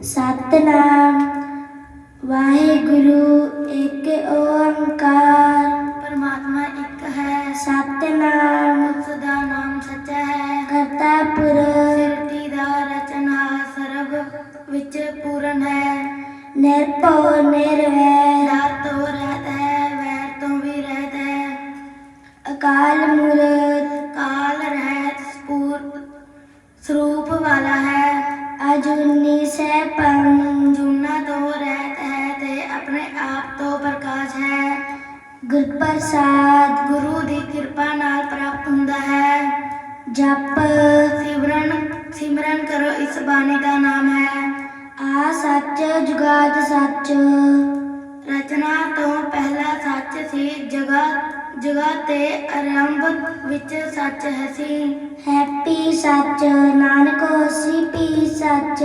ਸਤਨਾਮ। ਵਾਹਿਗੁਰੂ ਇੱਕ ਓੰਕਾਰ। ਪਰਮਾਤਮਾ ਇੱਕ ਹੈ। ਸਤਨਾਮ। ਉਸ ਦਾ ਨਾਮ ਸੱਚਾ ਹੈ। ਕਰਤਾ ਪੁਰਖ। ਸਿਰਤੀ ਦਾ ਰਚਨਾ ਸਰਬ ਵਿੱਚ ਪੂਰਨ ਹੈ। ਨਿਰਭਉ ਨਿਰਵੈਰ। ਡਰ ਤੋਂ ਰਹਿਤ ਹੈ ਵੈਰ ਤੋਂ ਵੀ ਰਹਿਤ ਹੈ। ਅਕਾਲ ਮੂਰਤ। ਕਾਲ ਰਹਿਤ ਸਪੂਰ ਸਰੂਪ ਵਾਲਾ ਹੈ। ਅਜੂਨੀ ਆਪਣੇ ਆਪ ਤੋਂ ਪ੍ਰਕਾਸ਼ ਹੈ। ਗੁਰ ਪ੍ਰਸਾਦ ਗੁਰੂ ਦੀ ਕਿਰਪਾ ਨਾਲ ਪ੍ਰਾਪਤ ਹੁੰਦਾ ਹੈ। ਜਪ, ਸਿਮਰਨ ਸਿਮਰਨ ਕਰੋ, ਇਸ ਬਾਣੀ ਦਾ ਨਾਮ ਹੈ। ਆ ਸੱਚ, ਜੁਗਾਦ ਸੱਚ। ਰਚਨਾ ਤੋਂ ਪਹਿਲਾ ਸੱਚ ਸੀ ਜਗ੍ਹਾ ਜਗ੍ਹਾ ਤੇ ਆਰੰਭ ਵਿੱਚ ਸੱਚ ਹੈ ਸੀ। ਹੈਪੀ ਸੱਚ, ਨਾਨਕ ਹੋਸੀ, ਪੀ ਸੱਚ।